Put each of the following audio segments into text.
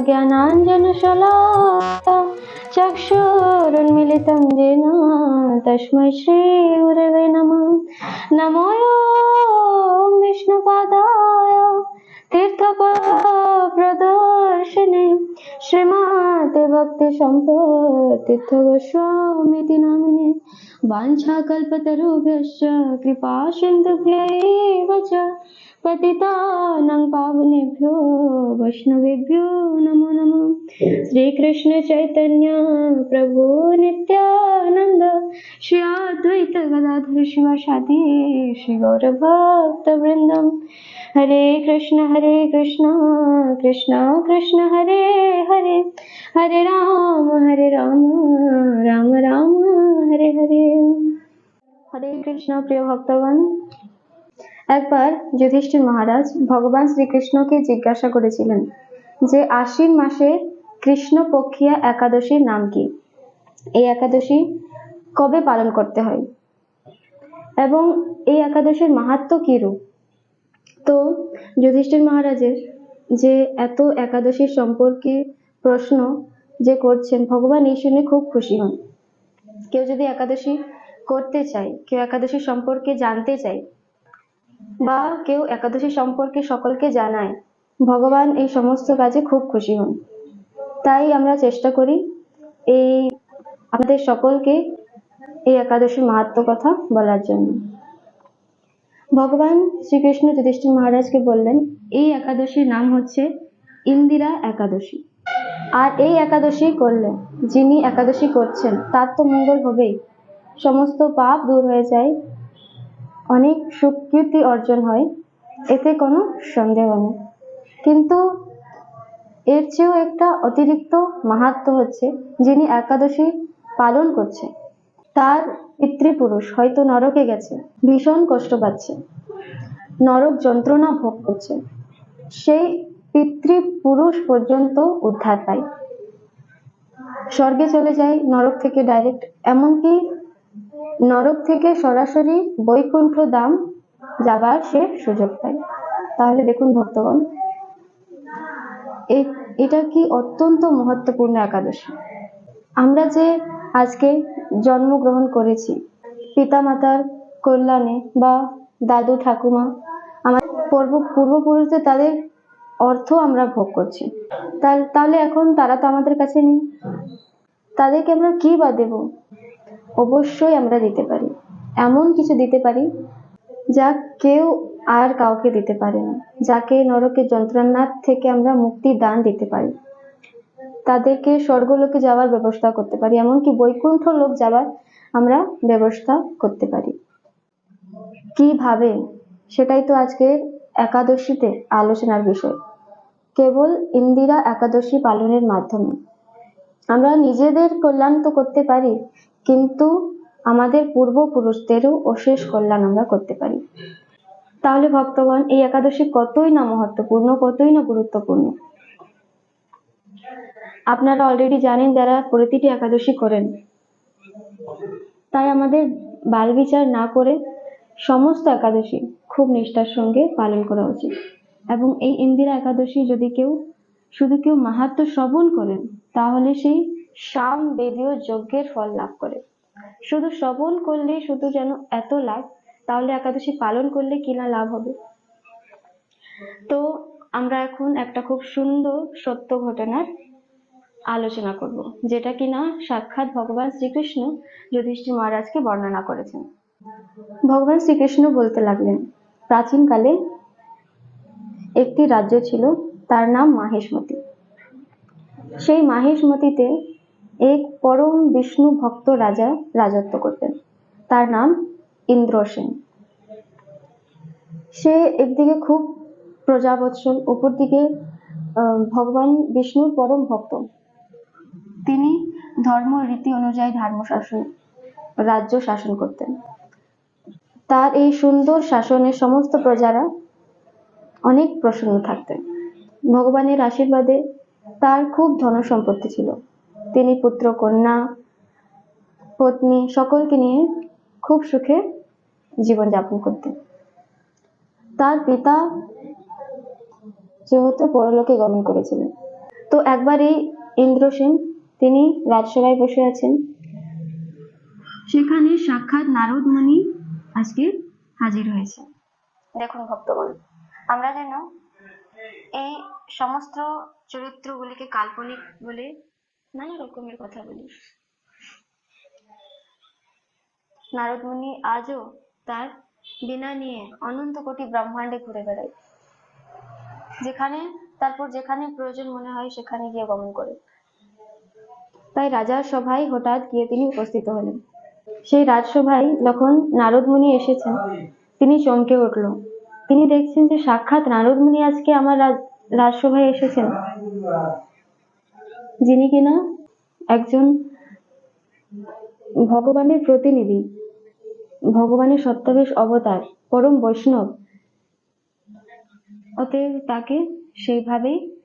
ज्ञानतिमिरान्धस्य ज्ञानाञ्जनशलाका चक्षुरुन्मिलितं येन तस्मै श्रीगुरवे नमः नमो ॐ विष्णुपादाय तीर्थप्रदर्शिने श्रीमते भक्तिसम्पत्तीर्थगोस्वामीति नामिने वाञ्छाकल्पतरुभ्यश्च कृपा सिन्धुभ्यैव च पतितानां पावनेभ्यो वैष्णवेभ्यो नमो नमः। श्रीकृष्णचैतन्य प्रभो निनंद श्री अद्वैत गदाधर गौरभक्त वृंदम हरे कृष्ण हरे कृष्ण कृष्ण कृष्ण, हरे हरे। हरे राम हरे राम राम राम, हरे हरे। हरे कृष्ण, प्रिय भक्तवन একবার যুধিষ্ঠির মহারাজ ভগবান শ্রীকৃষ্ণকে জিজ্ঞাসা করেছিলেন যে আশ্বিন মাসে কৃষ্ণপক্ষিয়া একাদশীর নাম কি? এই একাদশী কবে পালন করতে হয়? এবং এই একাদশীর মাহাত্ম রূপ? তো যুধিষ্ঠির মহারাজের যে এত একাদশীর সম্পর্কে প্রশ্ন যে করছেন, ভগবান এই শুনে খুব খুশি হন। কেউ যদি একাদশী করতে চায়, কেউ একাদশী সম্পর্কে জানতে চায় বা কেউ একাদশী সম্পর্কে সকলকে জানায়, ভগবান এই সমস্ত কাজে খুব খুশি হন। তাই আমরা চেষ্টা করি এই আমাদের সকলকে এই একাদশীর মাহাত্ম কথা বলার জন্য। ভগবান শ্রীকৃষ্ণ যুধিষ্ঠির মহারাজকে বললেন, এই একাদশীর নাম হচ্ছে ইন্দিরা একাদশী। আর এই একাদশী করলে যিনি একাদশী করছেন, তার তো মঙ্গল হবেই। সমস্ত পাপ দূর হয়ে যায় অনেক সুকৃতি অর্জন হয়, এতে কোনো সন্দেহ নেই। কিন্তু এর চেয়েও একটা অতিরিক্ত মাহাত্ম হচ্ছে যিনি একাদশী পালন করছে। তার পিতৃপুরুষ হয়তো নরকে গেছে, ভীষণ কষ্ট পাচ্ছে, নরক যন্ত্রণা ভোগ করছে। সেই পিতৃপুরুষ পর্যন্ত উদ্ধার পায়। স্বর্গে চলে যায়, নরক থেকে ডাইরেক্ট এমনকি নরক থেকে সরাসরি বৈকুণ্ঠ দাম যাবার সে সুযোগ পায়। তাহলে দেখুন ভক্তগণ এটা কি অত্যন্ত মহত্বপূর্ণ একাদশী। আমরা যে আজকে জন্মগ্রহণ করেছি, পিতামাতার কল্যাণে বা দাদু ঠাকুমা, আমার পূর্ব পূর্বপুরুষদের তাদের অর্থ আমরা ভোগ করছি। তাহলে এখন তারা তো আমাদের কাছে নেই। তাদেরকে আমরা কি বা দেব? অবশ্যই আমরা দিতে পারি। এমন কিছু দিতে পারি যা কেউ আর কাউকে দিতে পারে না, যাকে নরকের যন্ত্রণার থেকে আমরা মুক্তি দান দিতে পারি। তাদেরকে স্বর্গলোকে যাওয়ার ব্যবস্থা করতে পারি, এমনকি বৈকুণ্ঠ লোক যাওয়ার আমরা ব্যবস্থা করতে পারি। কীভাবে? সেটাই তো আজকের একাদশীতে আলোচনার বিষয়। কেবল ইন্দিরা একাদশী পালনের মাধ্যমে। আমরা নিজেদের কল্যাণ তো করতে পারি কিন্তু আমাদের পূর্বপুরুষদেরও অশেষ কল্যাণ আমরা করতে পারি। তাহলে ভক্তগণ, এই একাদশী কতই না মহত্বপূর্ণ, কতই না গুরুত্বপূর্ণ? আপনারা অলরেডি জানেন যারা প্রতিটি একাদশী করেন। তাই আমাদের বাল বিচার না করে সমস্ত একাদশী খুব নিষ্ঠার সঙ্গে পালন করা উচিত। এবং এই ইন্দিরা একাদশী যদি কেউ, শুধু কেউ মাহাত্ম শ্রবণ করেন, তাহলে সেই সাম বেদীয় যজ্ঞের ফল লাভ করে। শুধু শ্রবণ করলে শুধু যেন এত লাভ, তাহলে একাদশী পালন করলে কি না লাভ হবে? তো আমরা এখন একটা খুব সুন্দর সত্য ঘটনার আলোচনা করব, যেটা কিনা সাক্ষাৎ ভগবান শ্রীকৃষ্ণ যুধিষ্ঠির মহারাজকে বর্ণনা করেছেন। ভগবান শ্রীকৃষ্ণ বলতে লাগলেন, প্রাচীনকালে একটি রাজ্য ছিল, তার নাম মাহেশমতি। সেই মাহেশমতিতে এক পরম বিষ্ণু ভক্ত রাজা রাজত্ব করতেন। তার নাম ইন্দ্র সেন। সে একদিকে খুব প্রজাবৎসল অপর দিকে ভগবান বিষ্ণুর পরম ভক্ত। তিনি ধর্ম রীতি অনুযায়ী ধর্ম শাসন, রাজ্য শাসন করতেন। তার এই সুন্দর শাসনে সমস্ত প্রজারা অনেক প্রসন্ন থাকতেন। ভগবানের আশীর্বাদে তার খুব ধন সম্পত্তি ছিল। তিনি পুত্র, কন্যা, পত্নী সকলকে নিয়ে খুব সুখে জীবনযাপন করতেন। তার পিতা যেহেতু পরলোকে গমন করেছিলেন। তো একবারই ইন্দ্রসেন তিনি রাজসভায় বসে আছেন। সেখানে সাক্ষাৎ নারদ মুনি আজকে হাজির হয়েছে দেখুন ভক্তগণ, আমরা যেন এই সমস্ত চরিত্রগুলিকে কাল্পনিক বলে নানা রকমের কথা বলি নারদ মুনি আজও তার বিনা নিয়ে অনন্ত কোটি ব্রহ্মাণ্ডে ঘুরে বেড়ায়। যেখানে, তারপর যেখানে প্রয়োজন মনে হয় সেখানে গিয়ে গমন করে। তাই রাজার সভায় হঠাৎ গিয়ে তিনি উপস্থিত হলেন। সেই রাজসভায় যখন নারদ মুনি এসেছেন, তিনি চমকে উঠল তিনি দেখছেন যে সাক্ষাৎ নারদ মুনি আজকে আমার রাজ- রাজসভায় এসেছেন। যিনি কিনা একজন ভগবানের প্রতিনিধি, ভগবানের সত্যাবেশ অবতার, পরম বৈষ্ণব। অতএব তাকে সেইভাবেই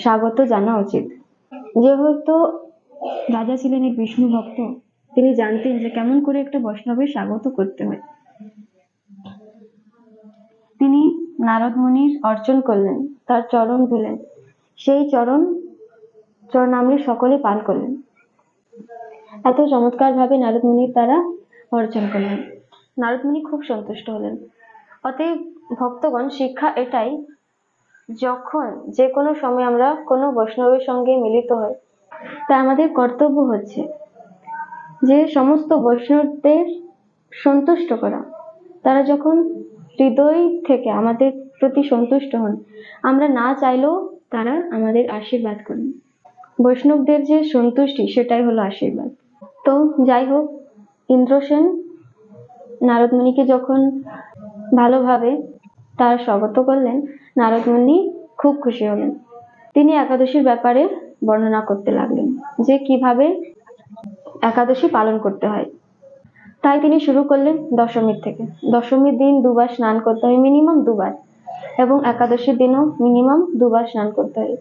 স্বাগত জানা উচিত। যেহেতু রাজা ছিলেন এক বিষ্ণু ভক্ত, তিনি জানতেন যে কেমন করে একটা বৈষ্ণবের স্বাগত করতে হয়। তিনি নারদ মুনির অর্চন করলেন, তার চরণ ধুলেন সেই চরণ চরণামৃত সকলে পান করলেন। এত চমৎকার ভাবে নারদ মুনির দ্বারা অর্চন করলেন। নারদ মুনি খুব সন্তুষ্ট হলেন। অতএব ভক্তগণ, শিক্ষা এটাই, যখন যে কোনো সময় আমরা কোনো বৈষ্ণবের সঙ্গে মিলিত হই তা আমাদের কর্তব্য হচ্ছে যে সমস্ত বৈষ্ণবদের সন্তুষ্ট করা। তারা যখন হৃদয় থেকে আমাদের প্রতি সন্তুষ্ট হন, আমরা না চাইলেও তারা আমাদের আশীর্বাদ করেন। বৈষ্ণবদের যে সন্তুষ্টি, সেটাই হলো আশীর্বাদ। তো যাই হোক ইন্দ্রসেন নারদ মুনিকে যখন ভালোভাবে তার স্বাগত করলেন, নারদ মুনি খুব খুশি হলেন। তিনি একাদশীর ব্যাপারে বর্ণনা করতে লাগলেন যে কীভাবে একাদশী পালন করতে হয়। তাই তিনি শুরু করলেন দশমীর থেকে। দশমীর দিন দুবার স্নান করতে হয় মিনিমাম দুবার। এবং একাদশীর দিনও মিনিমাম দুবার স্নান করতে হয়।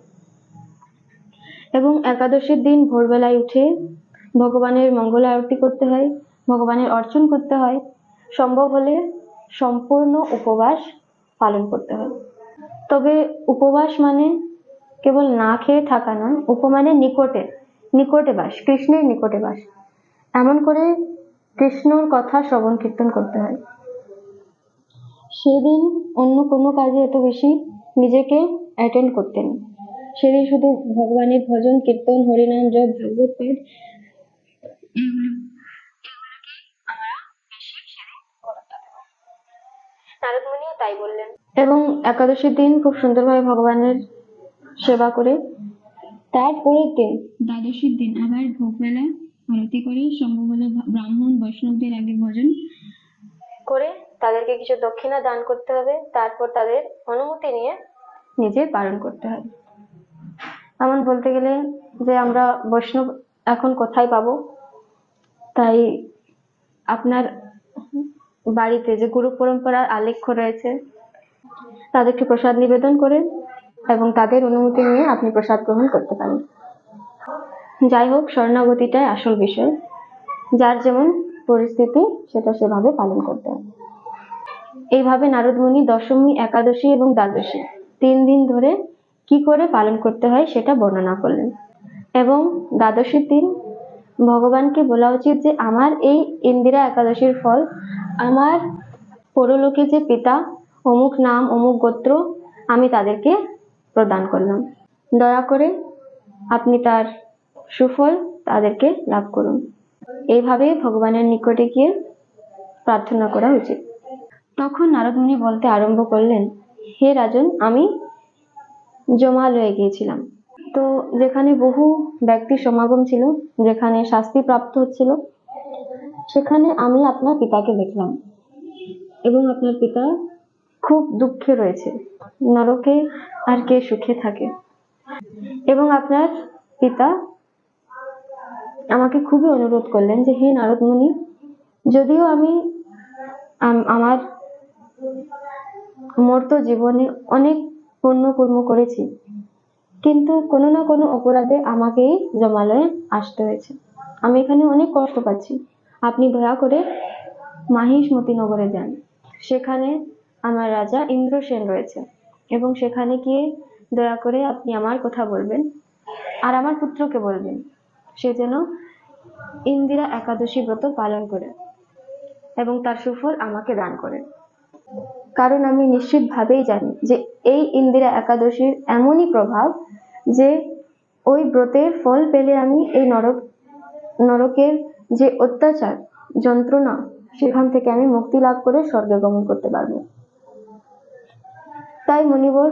এবং একাদশীর দিন ভোরবেলায় উঠে ভগবানের মঙ্গল আরতি করতে হয়, ভগবানের অর্চন করতে হয়। সম্ভব হলে সম্পূর্ণ উপবাস পালন করতে হয়। তবে উপবাস মানে কেবল না খেয়ে থাকা নয় উপমানের নিকটে নিকটে বাস, কৃষ্ণের নিকটে বাস। এমন করে কৃষ্ণর কথা শ্রবণ কীর্তন করতে হয়। সেদিন অন্য কোনো কাজে এত বেশি নিজেকে অ্যাটেন্ড করতেন। সেদিন শুধু ভগবানের ভজন কীর্তন হরিনাম জপ ভাগবত পাঠ। তাই বললেন। এবং একাদশীর দিন খুব সুন্দরভাবে ভগবানের সেবা করে। তারপরের দিন দ্বাদশীর দিন আবার ভোগবেলা আরতি করে সম্ভব হলে ব্রাহ্মণ বৈষ্ণবদের আগে ভজন করে তাদেরকে কিছু দক্ষিণা দান করতে হবে তারপর তাদের অনুমতি নিয়ে নিজে পালন করতে হবে। এমন বলতে গেলে যে আমরা বৈষ্ণব এখন কোথায় পাবো? তাই আপনার বাড়িতে যে গুরু পরম্পরার আলেখ্য রয়েছে, তাদেরকে প্রসাদ নিবেদন করে এবং তাদের অনুমতি নিয়ে আপনি প্রসাদ গ্রহণ করতে পারেন। যাই হোক স্বর্ণাগতিটাই আসল বিষয়। যার যেমন পরিস্থিতি, সেটা সেভাবে পালন করতে এইভাবে নারদমুনি দশমী, একাদশী এবং দ্বাদশী তিন দিন ধরে কি করে পালন করতে হয় সেটা বর্ণনা করলেন। এবং দ্বাদশীর দিন ভগবানকে বলা উচিত যে, আমার এই ইন্দিরা একাদশীর ফল, আমার পরলোকে যে পিতা, অমুক নাম, অমুক গোত্র, আমি তাদেরকে প্রদান করলাম। দয়া করে আপনি তার সুফল তাদেরকে লাভ করুন। এইভাবে ভগবানের নিকটে গিয়ে প্রার্থনা করা উচিত। তখন নারদমুনি বলতে আরম্ভ করলেন, হে রাজন, আমি জমালয়ে গিয়েছিলাম। তো যেখানে বহু ব্যক্তির সমাগম ছিল, যেখানে শাস্তি প্রাপ্ত হচ্ছিল, সেখানে আমি আপনার পিতাকে দেখলাম এবং আপনার পিতা খুব দুঃখে রয়েছে। নরকে আর কে সুখে থাকে? এবং আপনার পিতা আমাকে খুবই অনুরোধ করলেন যে, হে নারদ মুনি যদিও আমি, আমার মর্ত জীবনে অনেক পুণ্য কর্ম করেছি। কিন্তু কোনো না কোনো অপরাধে আমাকেই জমালয়ে আসতে হয়েছে। আমি এখানে অনেক কষ্ট পাচ্ছি। আপনি দয়া করে মাহিষ্মতি নগরে যান। সেখানে আমার রাজা ইন্দ্রসেন রয়েছে এবং সেখানে গিয়ে দয়া করে আপনি আমার কথা বলবেন আর আমার পুত্রকে বলবেন। সে যেন ইন্দিরা একাদশী ব্রত পালন করে এবং তার সুফল আমাকে দান করে। কারণ আমি নিশ্চিতভাবেই জানি যে এই ইন্দিরা একাদশীর এমনই প্রভাব যে ওই ব্রতের ফল পেলে আমি এই নরক, নরকের যে অত্যাচার, যন্ত্রণা, সেখান থেকে আমি মুক্তি লাভ করে স্বর্গে গমন করতে পারব। তাই মণিবর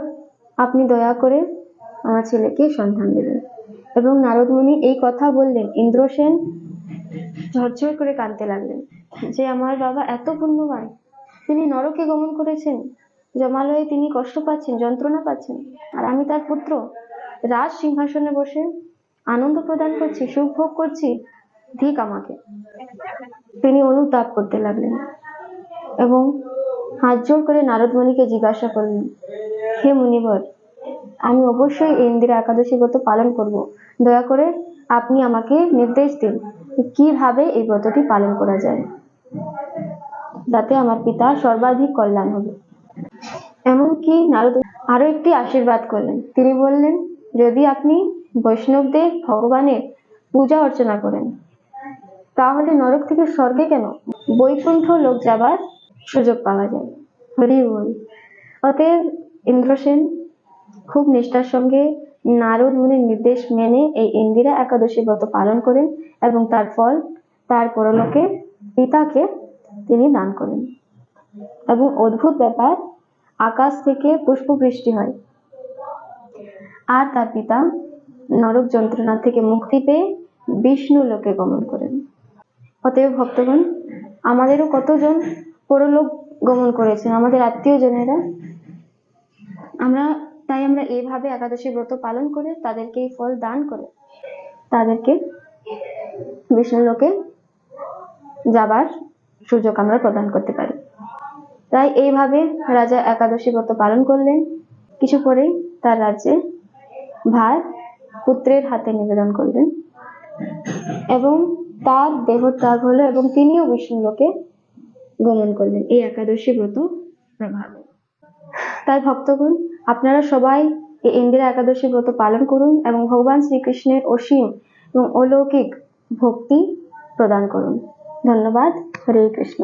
আপনি দয়া করে আমার ছেলেকে সন্ধান দেবেন। এবং নারদ মুনি এই কথা বললেন, ইন্দ্রসেন ঝরঝর করে কাঁদতে লাগলেন যে আমার বাবা এত পুণ্যবান। তিনি নরকে গমন করেছেন। জমালয়ে তিনি কষ্ট পাচ্ছেন, যন্ত্রণা পাচ্ছেন। আর আমি তার পুত্র। রাজ সিংহাসনে বসে আনন্দ প্রদান করছি, সুখ ভোগ করছি ধিক আমাকে। তিনি অনুতাপ করতে লাগলেন এবং হাত জোর করে নারদ মুনিকে জিজ্ঞাসা করলেন, হে মুনিবর, আমি অবশ্যই ইন্দিরা একাদশী ব্রত পালন করব। দয়া করে আপনি আমাকে নির্দেশ দিন, কীভাবে এই ব্রতটি পালন করা যায়? যাতে আমার পিতা সর্বাধিক কল্যাণ হবে। এমনকি নারদ আরও একটি আশীর্বাদ করলেন। তিনি বললেন, যদি আপনি বৈষ্ণবদের ভগবানের পূজা অর্চনা করেন, তাহলে নরক থেকে স্বর্গে কেন বৈকুণ্ঠ লোক যাবার সুযোগ পাওয়া যায়? হরি বল। অতএব ইন্দ্রসেন খুব নিষ্ঠার সঙ্গে নারদ মুনির নির্দেশ মেনে এই ইন্দিরা একাদশী ব্রত পালন করেন এবং তার ফল তার পরলোকে পিতাকে তিনি দান করেন। এবং অদ্ভুত ব্যাপার, আকাশ থেকে পুষ্প বৃষ্টি হয়। আর তার পিতা নরক যন্ত্রণা থেকে মুক্তি পেয়ে বিষ্ণু লোকে গমন করেন। অতএব ভক্তগণ, আমাদেরও কতজন পরলোক গমন করেছেন? আমাদের আত্মীয় জনেরা আমরা, তাই আমরা এইভাবে একাদশী ব্রত পালন করে তাদেরকে এই ফল দান করে, তাদেরকে বিষ্ণু লোকে যাবার সুযোগ আমরা প্রদান করতে পারি। তাই এইভাবে রাজা একাদশী ব্রত পালন করলেন। কিছু পরেই তার রাজ্যে ভার পুত্রের হাতে নিবেদন করলেন এবং তার দেহ ত্যাগ হলো এবং তিনিও বিষ্ণু লোকে গমন করলেন। এই একাদশী ব্রত প্রভাবে। তাই ভক্তগণ, আপনারা সবাই এই ইন্দিরা একাদশী ব্রত পালন করুন এবং ভগবান শ্রীকৃষ্ণের অসীম এবং অলৌকিক ভক্তি প্রদান করুন। ধন্যবাদ হরে কৃষ্ণ